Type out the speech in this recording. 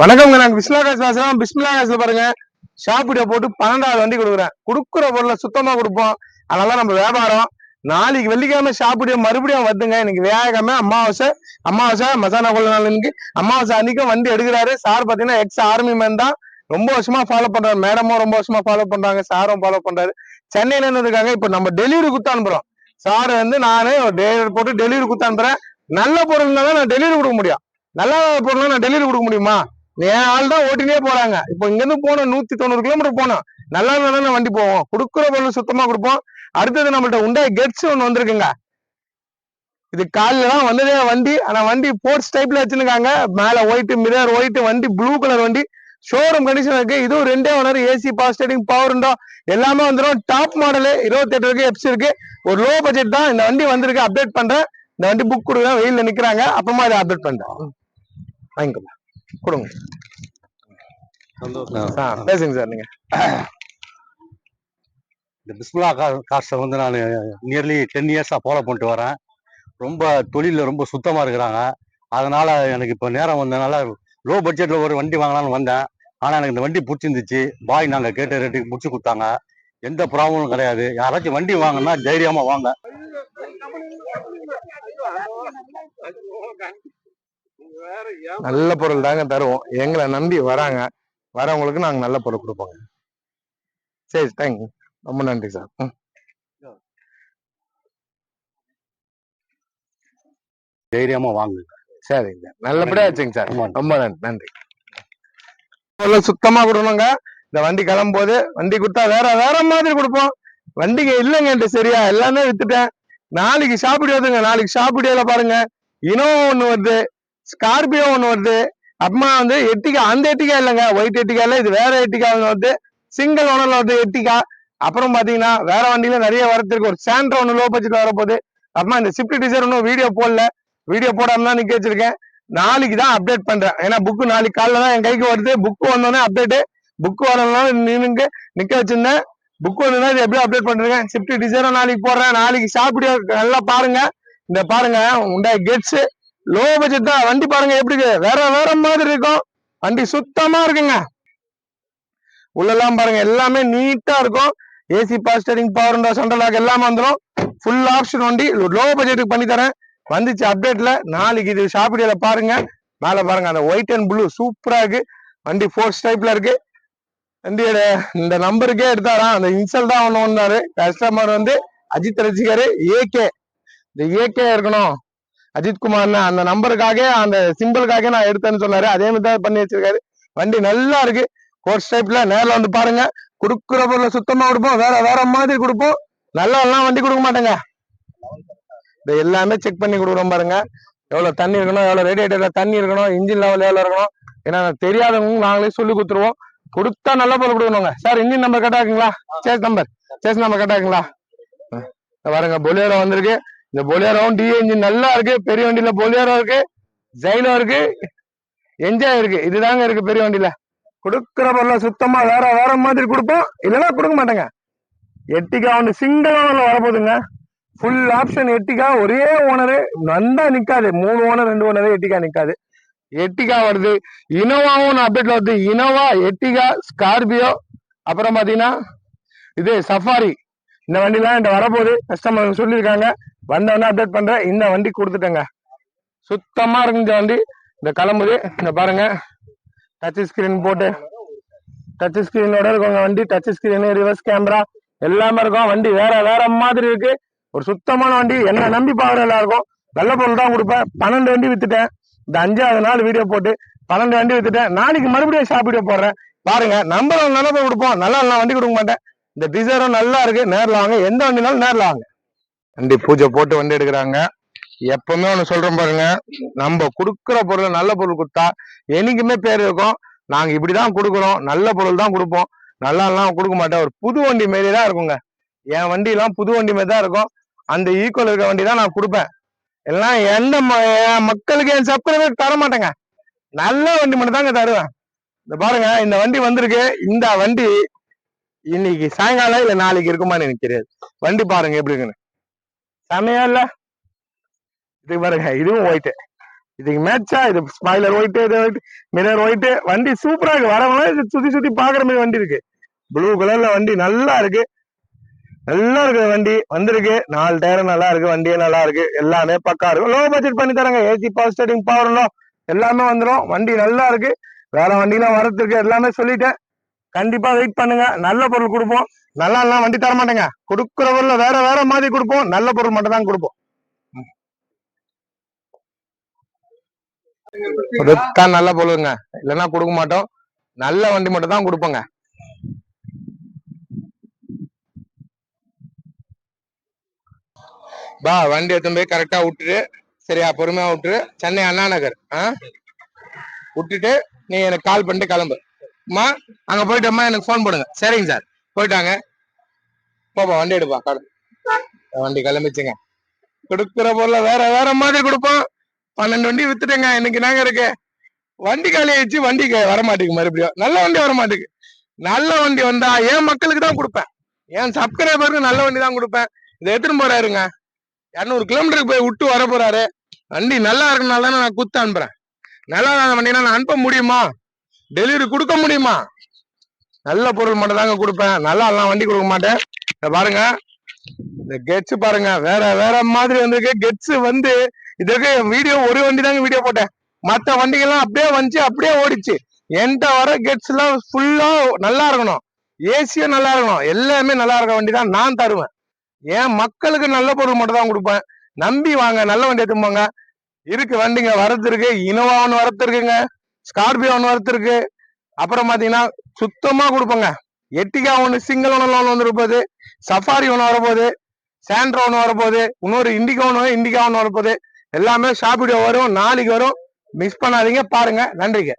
வணக்கம்ங்க. நாங்க விஸ்லா காசு பேசுறோம் பிஸ்மிலா காசுல பாருங்க. ஷாப்பிட போட்டு பன்னெண்டாவது வண்டி கொடுக்குறேன். கொடுக்குற பொருளை சுத்தமா கொடுப்போம். அதனால நம்ம வியாபாரம். நாளைக்கு வெள்ளிக்கிழமை ஷாப்பிடிய மறுபடியும் வருதுங்க. இன்னைக்கு வியாழக்கிழமை அமாவாசை. அமாவாசை மசானா கொள்ள நாள் இன்னைக்கு. அமாவாசை அன்னைக்கும் வண்டி எடுக்கிறாரு. சார் பாத்தீங்கன்னா எக்ஸ் ஆர்மி மேன் தான். ரொம்ப வருஷமா ஃபாலோ பண்றாரு. மேடமும் ரொம்ப வருஷமா ஃபாலோ பண்றாங்க. சாரும் ஃபாலோ பண்றாரு. சென்னையில இருந்து இருக்காங்க. இப்ப நம்ம டெலிவரி குத்து அனுப்புறோம். சார் வந்து நானே டெலிவரி போட்டு டெலிவரி குத்து அனுப்புறேன். நல்ல பொருள்னா நான் டெலிவரி கொடுக்க முடியும். நல்ல பொருள்னா நான் டெலிவரி கொடுக்க முடியுமா? என் ஆள் தான் ஓட்டினே போறாங்க. இப்போ இங்க இருந்து போனோம் நூத்தி தொண்ணூறு கிலோமீட்டர் போனோம் நல்லா நல்லா வண்டி போவோம். கொடுக்குற பொருள் சுத்தமா கொடுப்போம். அடுத்தது நம்மள்ட்ட உண்டா கெட்ஸ் ஒண்ணு வந்திருக்குங்க. இது காலையில வந்ததே வண்டி. ஆனா வண்டி போர்ட்ஸ் டைப்ல வச்சிருக்காங்க. மேல ஒயிட் மிரர் ஒயிட் வண்டி ப்ளூ கலர் வண்டி. ஷோரூம் கண்டிஷன் இருக்கு. இதுவும் ரெண்டே owner AC power steering power window எல்லாமே வந்துடும் டாப் மாடலு இருபத்தி எட்டு இருக்கு எப்சி இருக்கு. ஒரு லோ பட்ஜெட் தான். இந்த வண்டி வந்திருக்கு. அப்டேட் பண்றேன். இந்த வண்டி புக் கொடுக்குறேன். வெயில்ல நிக்கிறாங்க. அப்புறமா இதை அப்டேட் பண்றேன். வாங்கிக்கோங்க. கொடுங்க சந்தோஷம் ஆ, பேசுங்க சார் நீங்க இந்த பிஸ்மிலா காசை வந்து நான் நியர்லி டென் இயர்ஸாக ஃபாலோ பண்ணிட்டு வரேன் ரொம்ப தொழிலில் ரொம்ப சுத்தமாக இருக்கிறாங்க அதனால எனக்கு இப்போ நேரம் வந்ததுனால லோ பட்ஜெட்டில் ஒரு வண்டி வாங்கலாம்னு வந்தேன் ஆனால் எனக்கு இந்த வண்டி பிடிச்சிருந்துச்சு பாய் நாங்கள் கேட்ட ரேட்டுக்கு முடிச்சு கொடுத்தாங்க எந்த ப்ராப்ளமும் கிடையாது யாராச்சும் வண்டி வாங்கினா தைரியமாக வாங்க நல்ல பொருள் தாங்க தருவோம். எங்களை நம்பி வராங்க. வரவங்களுக்கு நாங்க நல்ல பொருள் கொடுப்போங்க. சரி தேங்க்யூ ரொம்ப நன்றி சார் ம். தைரியமாக வாங்க. சரிங்க. சார் நல்லபடியா வச்சுங்க சார். ரொம்ப நன்றி நன்றி. பொருள் சுத்தமா கொடுக்கணுங்க. இந்த வண்டி கிளம்பும்போது வண்டி கொடுத்தா வேற வேற மாதிரி கொடுப்போம். வண்டிங்க இல்லைங்க சரியா எல்லாமே வித்துட்டேன். நாளைக்கு ஷாப்பிடி வருதுங்க நாளைக்கு ஷாப்பிடியோல பாருங்க. இனோவா ஒண்ணு வருது ஸ்கார்பியோ ஒன்று வருது. அப்புறமா வந்து எட்டிகா அந்த எட்டிகா இல்லைங்க. ஒயிட் எட்டிகா இல்லை இது வேற எட்டிகா ஒண்ணு வருது. சிங்கிள் ஓனர்ல வருது எட்டிகா. அப்புறம் பாத்தீங்கன்னா வேற வண்டியில நிறைய வரத்துக்கு ஒரு சாண்ட்ரோ ஒன்று லோ பட்ஜெட்ல வரப்போகுது அப்புறமா இந்த ஸ்விஃப்ட் டிசைர் ஒன்றும் வீடியோ போடல. வீடியோ போடாம தான் நிக்க வச்சிருக்கேன். நாளைக்கு தான் அப்டேட் பண்றேன். ஏன்னா புக்கு நாளைக்கு காலைல தான் என் கைக்கு வருது. புக்கு வந்தோடனே அப்டேட் புக்கு வரலாம் நின்னுங்க நிக்க வச்சிருந்தேன். புக் வந்து இது எப்படி அப்டேட் பண்ணிருக்கேன். ஸ்விஃப்ட் டிசைரும் நாளைக்கு போடுறேன். நாளைக்கு ஷாப்பிடியோ நல்லா பாருங்க. இந்த பாருங்க உண்டா கெட்ஸ் லோ பட்ஜெட் தான் வண்டி பாருங்க எப்படி இருக்கு. வேற வேற மாதிரி இருக்கும். வண்டி சுத்தமா இருக்குங்க. உள்ளெல்லாம் பாருங்க எல்லாமே நீட்டா இருக்கும். AC power steering power window central lock எல்லாமே வந்துடும் ஃபுல் ஆப்ஷன் வண்டி. லோ பட்ஜெட்டுக்கு பண்ணி தரேன். வந்துச்சு அப்டேட்ல நாளைக்கு இது ஷாப்பிடியில பாருங்க. மேல பாருங்க அந்த ஒயிட் அண்ட் ப்ளூ சூப்பரா இருக்கு. வண்டி ஃபோர்ஸ் டைப்ல இருக்கு. வண்டியோட இந்த நம்பருக்கே எடுத்தாராம் அந்த இன்சல் தான் ஒன்று வந்தாரு. கஸ்டமர் வந்து அஜித் ரசிகர் ஏகே இந்த ஏகே இருக்கணும். அஜித் குமார்னு அந்த நம்பருக்காக அந்த சிம்பிளுக்காக நான் எடுத்தேன்னு சொன்னாரு. அதே மாதிரி தான் பண்ணி வச்சிருக்காரு. வண்டி நல்லா இருக்கு. கோர்ஸ் டைப்ல நேரில் வந்து பாருங்க. கொடுக்குற பொருளை சுத்தமா கொடுப்போம். வேற வேற மாதிரி கொடுப்போம். நல்லா எல்லாம் வண்டி கொடுக்க மாட்டேங்க. இது எல்லாமே செக் பண்ணி கொடுக்குறோம் பாருங்க. எவ்வளவு தண்ணி இருக்கணும் எவ்வளவு ரேடியேட்டர்ல தண்ணி இருக்கணும் இன்ஜின் லெவல் எவ்வளவு இருக்கணும். ஏன்னா தெரியாதவங்க நாங்களே சொல்லி கொடுத்துருவோம். கொடுத்தா நல்ல பொருள் கொடுக்கணுங்க. சார் இன்ஜின் நம்பர் கரெக்டா இருக்குங்களா? சேஸ் நம்பர் சேஸ் நம்பர் கரெக்டா இருக்குங்களா? பாருங்க பொலியாரோ வந்திருக்கு. இந்த பொலியாரோவும் டி இன்ஜின் நல்லா இருக்கு. பெரிய வண்டியில பொலியாரோ இருக்கு. ஜைலோ இருக்கு. என்ஜாய் இருக்கு. இதுதாங்க இருக்கு பெரிய வண்டியில. கொடுக்குற பொருளை சுத்தமா வேற வேற மாதிரி கொடுப்போம். இல்லைன்னா கொடுக்க மாட்டேங்க. எட்டிக்கா ஒன்று சிங்கிள் ஓனர்ல வரப்போகுதுங்க. ஃபுல் ஆப்ஷன் எட்டிக்கா ஒரே ஓனரு நந்தா நிக்காது. மூணு ஓனர் ரெண்டு ஓனர் எட்டிக்கா நிக்காது. எட்டிகா வருது. இனோவாவும் அப்டேட்ல வருது இனோவா எட்டிகா ஸ்கார்பியோ அப்புறம் பார்த்தீங்கன்னா இது சஃபாரி இந்த வண்டிலாம் என்கிட்ட வரப்போகுது. கஸ்டமர் சொல்லியிருக்காங்க. வந்தவொடனே அப்டேட் பண்றேன். இந்த வண்டி கொடுத்துட்டேங்க. சுத்தமா இருக்கு இந்த வண்டி. இந்த கிளம்புது. இந்த பாருங்க. டச் ஸ்கிரீன் போட்டு. டச் ஸ்கிரீனோட இருக்கும் வண்டி. டச் ஸ்கிரீனு ரிவர்ஸ் கேமரா எல்லாமே இருக்கும். வண்டி வேற வேற மாதிரி இருக்கு. ஒரு சுத்தமான வண்டி. என்ன நம்பி பாக்குற எல்லாருக்கும் நல்ல பொருள் தான் கொடுப்பேன். பன்னெண்டு வண்டி வித்துட்டேன். இந்த அஞ்சாவது நாள் வீடியோ போட்டு பன்னெண்டு வண்டி வித்துட்டேன். நாளைக்கு மறுபடியும் ஷாப் வீடியோ போடுறேன். பாருங்க. நம்பர் நல்ல போய் கொடுப்போம். நல்லா நான் வண்டி கொடுக்க மாட்டேன். இந்த டிசைரும் நல்லா இருக்கு. நேரில் வாங்க. எந்த வண்டினாலும் நேரில் வாங்க. வண்டி பூஜை போட்டு வண்டி எடுக்கிறாங்க. எப்பவுமே ஒண்ணு சொல்றோம் பாருங்க நம்ம கொடுக்குற பொருள் நல்ல பொருள் கொடுத்தா என்னைக்குமே பேர் இருக்கும். நாங்க இப்படிதான் கொடுக்குறோம் நல்ல பொருள் தான் கொடுப்போம். நல்லா எல்லாம் கொடுக்க மாட்டேன். ஒரு புது வண்டி மாரி தான் இருக்குங்க. என் வண்டி எல்லாம் புது வண்டி மாதிரி தான் இருக்கும். அந்த ஈக்குவல் இருக்க வண்டி தான் நான் கொடுப்பேன். எல்லாம் எந்த ம- என் மக்களுக்கு என் சப்ஸ்கிரைபர் தர மாட்டேங்க. நல்ல வண்டி மட்டும் தாங்க தருவேன். இந்த பாருங்க இந்த வண்டி வந்திருக்கு. இந்த வண்டி இன்னைக்கு சாயங்காலம் இல்ல நாளைக்கு இருக்குமான்னு எனக்கு தெரியாது. வண்டி பாருங்க எப்படி இருக்குன்னு. செமையா இல்ல? இது பாருங்க இதுவும் ஒயிட் இதுக்கு மேட்சா இது ஸ்பாய்லர் ஒயிட் இது ஒயிட் மிரர் ஒயிட் வண்டி சூப்பரா இருக்கு. வரவங்க இது சுத்தி சுத்தி பாக்குற மாதிரி வண்டி இருக்கு. ப்ளூ கலர்ல வண்டி நல்லா இருக்கு. நல்லா இருக்கு வண்டி வந்திருக்கு. நாலு டயரும் நல்லா இருக்கு. வண்டியே நல்லா இருக்கு. எல்லாமே பக்கா இருக்கு லோ பட்ஜெட் பண்ணி தராங்க. ஏசி பவர் ஸ்டேட்டிங் பவர்லாம் எல்லாமே வந்துடும் வண்டி நல்லா இருக்கு. வேற வண்டிலாம் வரதுக்கு எல்லாமே சொல்லிட்டேன். கண்டிப்பா வெயிட் பண்ணுங்க. நல்ல பொருள் கொடுப்போம். நல்லா எல்லாம் வண்டி தர மாட்டேங்க. கொடுக்குற பொருள் வேற வேற மாதிரி கொடுப்போம். நல்ல பொருள் மட்டும் தான் கொடுப்போம். நல்ல பொருளுங்க. இல்லைன்னா கொடுக்க மாட்டோம். நல்ல வண்டி மட்டும் தான் கொடுப்போங்க. பா வண்டி எடுத்துன்னு போய் கரெக்டா விட்டுட்டு சரியா பொறுமையா விட்டுரு சென்னை அண்ணா நகர் ஆ? விட்டுட்டு நீ எனக்கு கால் பண்ணிட்டு கிளம்பு. அம்மா அங்க போயிட்டு அம்மா எனக்கு ஃபோன் போடுங்க. சரிங்க சார். போயிட்டாங்க. போப்பா வண்டி எடுப்பா கடை. வண்டி கிளம்பிச்சுங்க. கொடுக்குற பொருளை வேற வேற மாதிரி கொடுப்போம். பன்னெண்டு வண்டி வித்துட்டேங்க இன்னைக்கு நாங்க இருக்கு. வண்டி காலி ஆயிடுச்சு வண்டி க- வர மறுபடியும். நல்ல வண்டி வர நல்ல வண்டி வந்தா என் மக்களுக்கு தான் கொடுப்பேன். என் சப்ஸ்கிரைபருக்கு நல்ல வண்டி தான் கொடுப்பேன். இதை எடுத்துன்னு போறாருங்க. இரநூறு கிலோமீட்டருக்கு போய் விட்டு வர போறாரு வண்டி நல்லா இருக்கனால தானே நான் குத்து அனுப்புறேன். நல்லா இல்லாத வண்டினா நான் அனுப்ப முடியுமா? டெலிவரி கொடுக்க முடியுமா? நல்ல பொருள் மட்டும் தாங்க கொடுப்பேன். நல்லா எல்லாம் வண்டி கொடுக்க மாட்டேன். பாருங்க. இந்த கெட்ஸ் பாருங்க. வேற வேற மாதிரி வந்திருக்கு. கெட்ஸ் வந்து இதுக்கு வீடியோ ஒரு வண்டி தாங்க வீடியோ போட்டேன். மற்ற வண்டிகள்லாம் அப்படியே வந்துச்சு அப்படியே ஓடிச்சு. என்கிட்ட வர கெட்ஸ் எல்லாம் ஃபுல்லா நல்லா இருக்கணும். ஏசியும் நல்லா இருக்கணும். எல்லாமே நல்லா இருக்க வண்டி தான் நான் தருவேன். என் மக்களுக்கு நல்ல பொருள் மட்டும் தான் கொடுப்பேன். நம்பி வாங்க. நல்ல வண்டி எடுத்துன்னு போங்க. இருக்கு வண்டிங்க. வரது இருக்கு. இனோவா ஒன்று வரது இருக்குங்க. ஸ்கார்பியோ ஒன்று வரது அப்புறம் பார்த்தீங்கன்னா சுத்தமாக கொடுப்போங்க. எட்டிகா ஒன்று சிங்கிள் ஒன்று ஒன்று வந்துருப்போது சஃபாரி ஒன்று வரப்போகுது. சாண்ட்ரோ ஒன்று வரப்போகுது. இன்னொரு இண்டிகா ஒன்று இண்டிகா ஒன்று வரப்போகுது. எல்லாமே ஷாப்பிடியோ வரும். நாளைக்கு வரும். மிஸ் பண்ணாதீங்க. பாருங்க. நன்றிங்க.